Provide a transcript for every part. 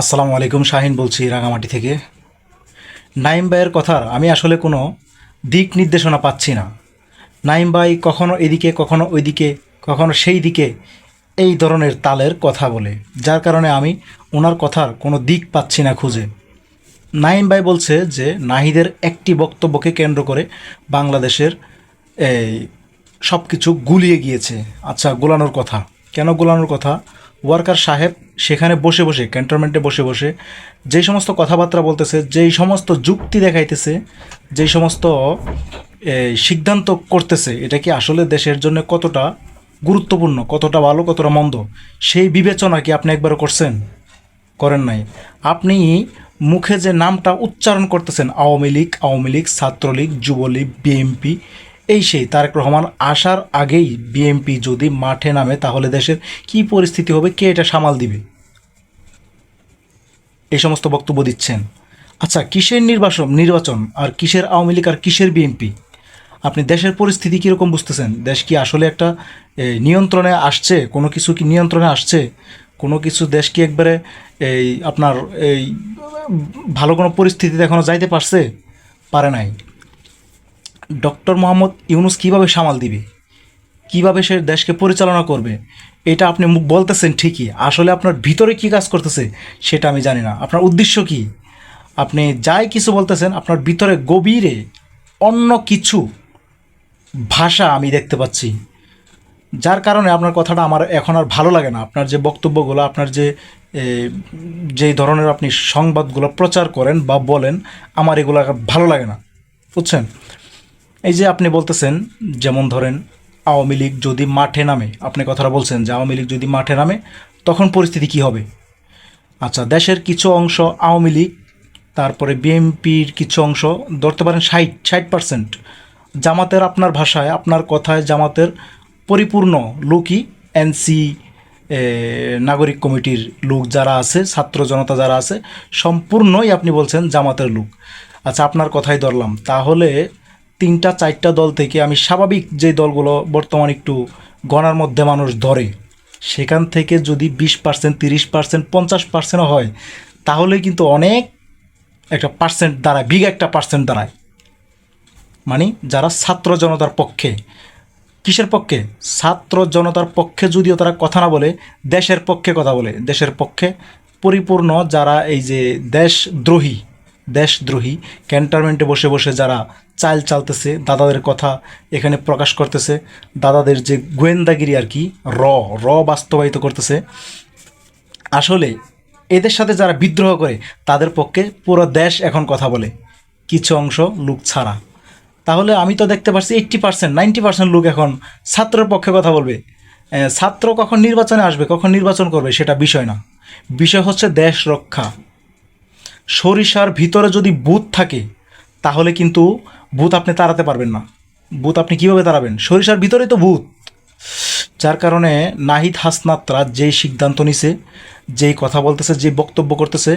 আসসালামু আলাইকুম, শাহিন বলছি রাঙামাটি থেকে। নাইম ভাইয়ের কথার আমি আসলে কোনো দিক নির্দেশনা পাচ্ছি না। নাইম ভাই কখনো এদিকে, কখনো ওইদিকে, কখনো সেই দিকে এই ধরনের তালের কথা বলে, যার কারণে আমি ওনার কথার কোনো দিক পাচ্ছি না খুঁজে। নাইম ভাই বলছে যে নাহিদের একটি বক্তব্যকে কেন্দ্র করে বাংলাদেশের এই সব কিছু গুলিয়ে গিয়েছে। আচ্ছা গোলানোর কথা। কেন গোলানোর কথা? ওয়ার্কার সাহেব সেখানে বসে বসে ক্যান্টনমেন্টে বসে বসে যেই সমস্ত কথাবার্তা বলতেছে, যেই সমস্ত যুক্তি দেখাইতেছে, যেই সমস্ত সিদ্ধান্ত করতেছে, এটা কি আসলে দেশের জন্য কতটা গুরুত্বপূর্ণ, কতটা ভালো, কতটা মন্দ? সেই বিবেচনা কি আপনি একবার করছেন? করেন নাই। আপনি মুখে যে নামটা উচ্চারণ করতেছেন, আওয়ামী লীগ আওয়ামী লীগ, ছাত্রলীগ, যুবলীগ বিএমপি এই সেই তারেক রহমান আসার আগেই বিএমপি যদি মাঠে নামে, তাহলে দেশের কি পরিস্থিতি হবে? কে এটা সামাল দিবে? এই সমস্ত বক্তব্য দিচ্ছেন। আচ্ছা কিসের নির্বাচন নির্বাচন আর কিসের আওয়ামী লীগ আর কিসের বিএনপি আপনি দেশের পরিস্থিতি কীরকম বুঝতেছেন? দেশ কি আসলে একটা নিয়ন্ত্রণে আসছে? কোনো কিছু কি নিয়ন্ত্রণে আসছে? কোনো কিছু দেশ কি একবারে এই আপনার এই ভালো কোনো পরিস্থিতিতে এখনও যাইতে পারছে? পারে নাই। ডক্টর মোহাম্মদ ইউনুস কীভাবে সামাল দিবে? কীভাবে সে দেশকে পরিচালনা করবে? এটা আপনি মুখ বলতেছেন ঠিকই। আসলে আপনার ভিতরে কি কাজ করতেছে সেটা আমি জানি না। আপনার উদ্দেশ্য কি? আপনি যাই কিছু বলতেছেন, আপনার ভিতরে গভীরে অন্য কিছু ভাষা আমি দেখতে পাচ্ছি। যার কারণে আপনার কথাটা আমার এখন আর ভালো লাগে না। আপনার যে বক্তব্যগুলো, আপনার যে যেই ধরনের আপনি সংবাদগুলো প্রচার করেন বা বলেন, আমার এগুলো ভালো লাগে না। বুঝছেন? এই যে আপনি বলতেছেন, যেমন ধরেন, আওয়ামী লীগ যদি মাঠে নামে, আপনি কথাটা বলছেন যে আওয়ামী লীগ যদি মাঠে নামে, তখন পরিস্থিতি কি হবে? আচ্ছা দেশের কিছু অংশ আওয়ামী লীগ, তারপরে বিএনপির কিছু অংশ, ধরতে পারেন ষাট ষাট পার্সেন্ট জামাতের আপনার ভাষায়, আপনার কথায় জামাতের পরিপূর্ণ লোকই এনসি নাগরিক কমিটির লোক যারা আছে, ছাত্র জনতা যারা আছে, সম্পূর্ণই আপনি বলছেন জামাতের লোক। আচ্ছা আপনার কথাই ধরলাম। তাহলে তিনটা, চারটা দল থেকে আমি স্বাভাবিক যে দলগুলো বর্তমান একটু গণার মধ্যে মানুষ ধরে, সেখান থেকে যদি বিশ পার্সেন্ট তিরিশ পার্সেন্ট পঞ্চাশ পার্সেন্টও হয়, তাহলে কিন্তু অনেক একটা পার্সেন্ট দাঁড়ায় বিগ একটা পার্সেন্ট দাঁড়ায়। মানে যারা ছাত্র জনতার পক্ষে, কিসের পক্ষে? ছাত্র জনতার পক্ষে যদিও তারা কথা না বলে, দেশের পক্ষে কথা বলে। দেশের পক্ষে পরিপূর্ণ যারা এই যে দেশদ্রোহী দেশদ্রোহী ক্যান্টনমেন্টে বসে বসে যারা চাল চালতেছে, দাদাদের কথা এখানে প্রকাশ করতেছে। দাদাদের যে গোয়েন্দাগিরি আর কি, র র বাস্তবায়িত করতেছে। আসলে এদের সাথে যারা বিদ্রোহ করে, তাদের পক্ষে পুরো দেশ এখন কথা বলে। কিছু অংশ লোক ছাড়া। তাহলে আমি তো দেখতে পাচ্ছি এইট্টি পার্সেন্ট নাইনটি পার্সেন্ট লোক এখন ছাত্রের পক্ষে কথা বলবে। ছাত্র কখন নির্বাচনে আসবে, কখন নির্বাচন করবে, সেটা বিষয় না। বিষয় হচ্ছে দেশ রক্ষা। সরিষার ভিতরে যদি বুথ থাকে, তাহলে কিন্তু বুথ আপনি তাড়াতে পারবেন না। বুথ আপনি কীভাবে তাড়াবেন? সরিষার ভিতরেই তো বুথ যার কারণে নাহিদ হাসনাতরা যেই সিদ্ধান্ত নিছে, যেই কথা বলতেছে, যে বক্তব্য করতেছে,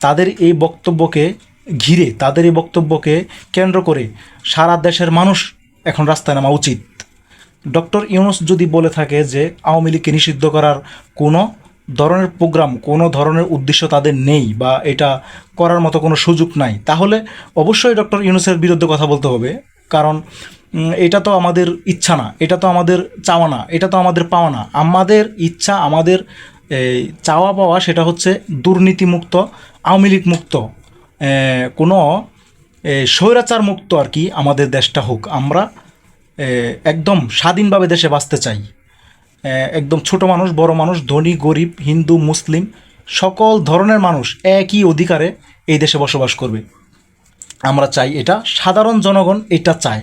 তাদের এই বক্তব্যকে ঘিরে, তাদের এই বক্তব্যকে কেন্দ্র করে সারা দেশের মানুষ এখন রাস্তায় নামা উচিত। ডক্টর ইউনুস যদি বলে থাকে যে আওয়ামী লীগকে নিষিদ্ধ করার কোনো ধরনের প্রোগ্রাম, কোনো ধরনের উদ্দেশ্য তাদের নেই বা এটা করার মতো কোনো সুযোগ নাই, তাহলে অবশ্যই ডক্টর ইউনুসের বিরুদ্ধে কথা বলতে হবে। কারণ এটা তো আমাদের ইচ্ছা না, এটা তো আমাদের চাওয়া না, এটা তো আমাদের পাওয়া না। আমাদের ইচ্ছা, আমাদের চাওয়া পাওয়া সেটা হচ্ছে দুর্নীতিমুক্ত, আওয়ামী লীগ মুক্ত। কোনো স্বৈরাচার মুক্ত আর কি আমাদের দেশটা হোক। আমরা একদম স্বাধীনভাবে দেশে বাঁচতে চাই। একদম ছোট মানুষ, বড় মানুষ, ধনী, গরিব, হিন্দু, মুসলিম, সকল ধরনের মানুষ একই অধিকারে এই দেশে বসবাস করবে। আমরা চাই এটা সাধারণ জনগণ এটা চায়।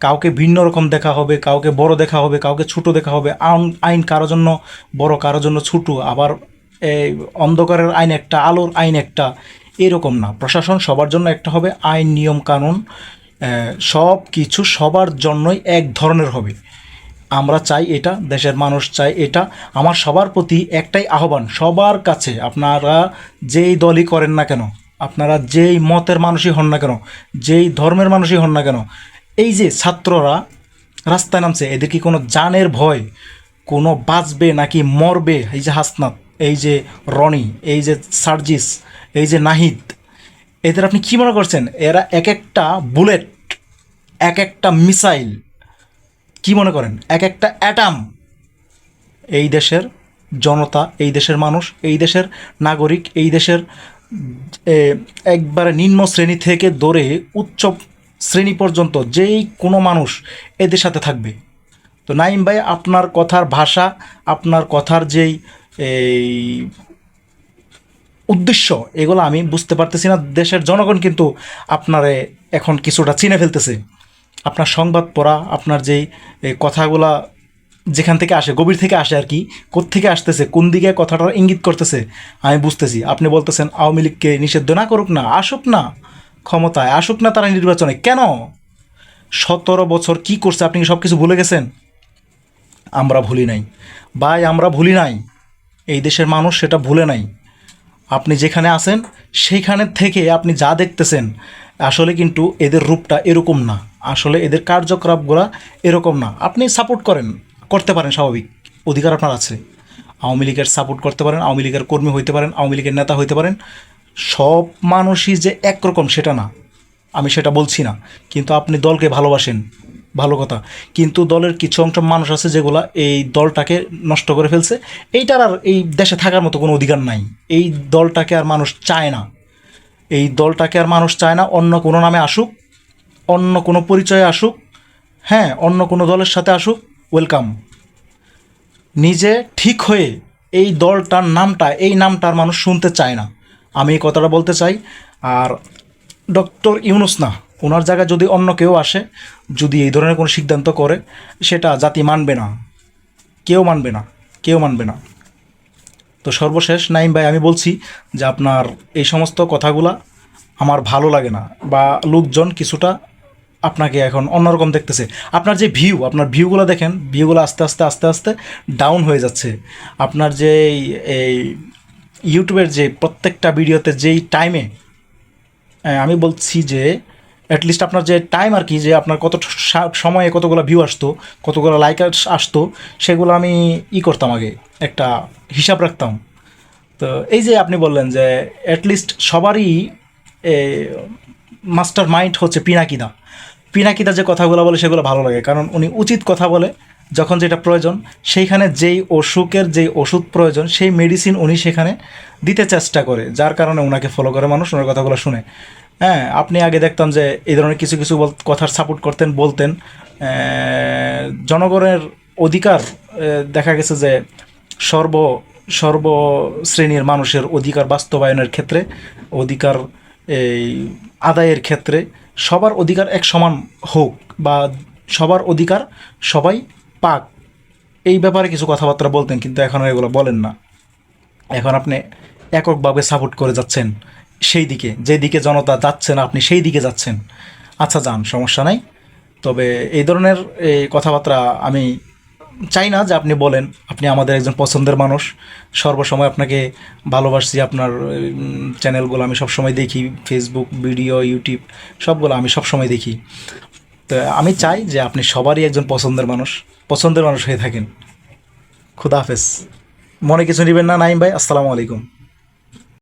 কাউকে ভিন্ন রকম দেখা হবে, কাউকে বড় দেখা হবে, কাউকে ছোট দেখা হবে আইন কারোর জন্য বড়, কারোর জন্য ছোট, আবার অন্ধকারের আইন একটা, আলোর আইন একটা, এরকম না। প্রশাসন সবার জন্য একটা হবে, আইন, নিয়ম, কানুন সব কিছু সবার জন্যই এক ধরনের হবে। আমরা চাই এটা, দেশের মানুষ চাই এটা। আমার সবার প্রতি একটাই আহ্বান, সবার কাছে। আপনারা যেই দলই করেন না কেন, আপনারা যেই মতের মানুষই হন না কেন, যেই ধর্মের মানুষই হন না কেন, এই যে ছাত্ররা রাস্তায় নামছে, এদের কি কোনো জানের ভয়? কোনো বাঁচবে নাকি মরবে? এই যে হাসনাত, এই যে রনি, এই যে সার্জিস, এই যে নাহিদ, এদের আপনি কি মনে করছেন? এরা এক একটা বুলেট, এক একটা মিসাইল কি মনে করেন? এক একটা অ্যাটাম। এই দেশের জনতা, এই দেশের মানুষ, এই দেশের নাগরিক, এই দেশের একবারে নিম্ন শ্রেণি থেকে ধরে উচ্চ শ্রেণি পর্যন্ত যেই কোনো মানুষ এদের সাথে থাকবে। তো নাইম ভাই, আপনার কথার ভাষা, আপনার কথার যেই, এই উদ্দেশ্য, এগুলো আমি বুঝতে পারতেছি না। দেশের জনগণ কিন্তু আপনারে এখন কিছুটা চিনে ফেলতেছে। আপনার সংবাদ পড়া, আপনার যেই কথাগুলা যেখান থেকে আসে, গভীর থেকে আসে আর কি থেকে আসতেছে, কোন দিকে কথাটা ইঙ্গিত করতেছে, আমি বুঝতেছি। আপনি বলতেছেন, আওয়ামী লীগকে নিষিদ্ধ না করুক না, আসুক না, ক্ষমতায় আসুক না তারা নির্বাচনে। কেন? সতেরো বছর কি করছে, আপনি সব কিছু ভুলে গেছেন? আমরা ভুলি নাই। ভাই, আমরা ভুলি নাই। এই দেশের মানুষ সেটা ভুলে নাই। আপনি যেখানে আছেন, সেইখানে থেকে আপনি যা দেখতেছেন, আসলে কিন্তু এদের রূপটা এরকম না। আসলে এদের কার্যকলাপগুলো এরকম না। আপনি সাপোর্ট করেন, করতে পারেন স্বাভাবিক। অধিকার আপনার আছে। আওয়ামী লীগের সাপোর্ট করতে পারেন, আওয়ামী লীগের কর্মী হইতে পারেন, আওয়ামী লীগের নেতা হইতে পারেন। সব মানুষই যে একরকম সেটা না। আমি সেটা বলছি না। কিন্তু আপনি দলকে ভালোবাসেন, ভালো কথা। কিন্তু দলের কিছু অংশ মানুষ আছে যেগুলা এই দলটাকে নষ্ট করে ফেলছে। এইটার আর এই দেশে থাকার মতো কোনো অধিকার নাই। এই দলটাকে আর মানুষ চায় না। এই দলটাকে আর মানুষ চায় না, অন্য কোনো নামে আসুক অন্য কোনো পরিচয়ে আসুক হ্যাঁ অন্য কোনো দলের সাথে আসুক ওয়েলকাম নিজে ঠিক হয়ে এই দলটার নামটা, এই নামটার মানুষ শুনতে চায় না। আমি এই কথাটা বলতে চাই, আর ডক্টর ইউনুস না ওনার জায়গায় যদি অন্য কেউ আসে, যদি এই ধরনের কোনো সিদ্ধান্ত করে, সেটা জাতি মানবে না। কেউ মানবে না, কেউ মানবে না। তো সর্বশেষ নাইম ভাই, আমি বলছি যে আপনার এই সমস্ত কথাগুলা আমার ভালো লাগে না, বা লোকজন কিছুটা আপনাকে এখন অন্যরকম দেখতেছে। আপনার যে ভিউ আপনার ভিউগুলো দেখেন ভিউগুলো আস্তে আস্তে আস্তে আস্তে ডাউন হয়ে যাচ্ছে। আপনার যে এই- ইউটিউবের যে প্রত্যেকটা ভিডিওতে যেই টাইমে আমি বলছি যে অ্যাটলিস্ট আপনার যে টাইম আর কি, যে আপনার কত সময়ে কতগুলো ভিউ আসতো, কতগুলো লাইক আসতো, সেগুলো আমি ই করতাম আগে, একটা হিসাব রাখতাম। তো এই যে আপনি বললেন যে অ্যাটলিস্ট সবারই মাস্টার মাইন্ড হচ্ছে পিনাকিদা। পিনাকিদা যে কথাগুলো বলে সেগুলো ভালো লাগে, কারণ উনি উচিত কথা বলে যখন যেটা প্রয়োজন। সেইখানে যেই অসুখের যেই ওষুধ প্রয়োজন, সেই মেডিসিন উনি সেখানে দিতে চেষ্টা করে, যার কারণে ওনাকে ফলো করে মানুষ ওনার কথাগুলো শুনে। হ্যাঁ আপনি আগে দেখতাম যে এই ধরনের কিছু কিছু কথার সাপোর্ট করতেন, বলতেন। জনগণের অধিকার দেখা গেছে যে সর্ব সর্বশ্রেণীর মানুষের অধিকার বাস্তবায়নের ক্ষেত্রে, অধিকার, এই, আদায়ের ক্ষেত্রে সবার অধিকার এক সমান হোক বা সবার অধিকার সবাই পাক। এই ব্যাপারে কিছু কথাবার্তা বলতেন, কিন্তু এখন এগুলো বলেন না। এখন আপনি এককভাবে সাপোর্ট করে যাচ্ছেন সেই দিকে যেদিকে জনতা যাচ্ছে না, আপনি সেই দিকে যাচ্ছেন। আচ্ছা যান, সমস্যা নাই। তবে এই ধরনের এই কথাবার্তা আমি চাই না যে আপনি বলেন, আপনি আমাদের একজন পছন্দের মানুষ। সর্বসময় আপনাকে ভালোবাসি আপনার চ্যানেলগুলো আমি সবসময় দেখি ফেসবুক ভিডিও ইউটিউব সবগুলো আমি সবসময় দেখি। তো আমি চাই যে আপনি সবারই একজন পছন্দের মানুষ পছন্দের মানুষ হয়ে থাকেন। খুদা হাফেজ। মনে কিছু নেবেন না, নাইম ভাই? আসসালামু আলাইকুম।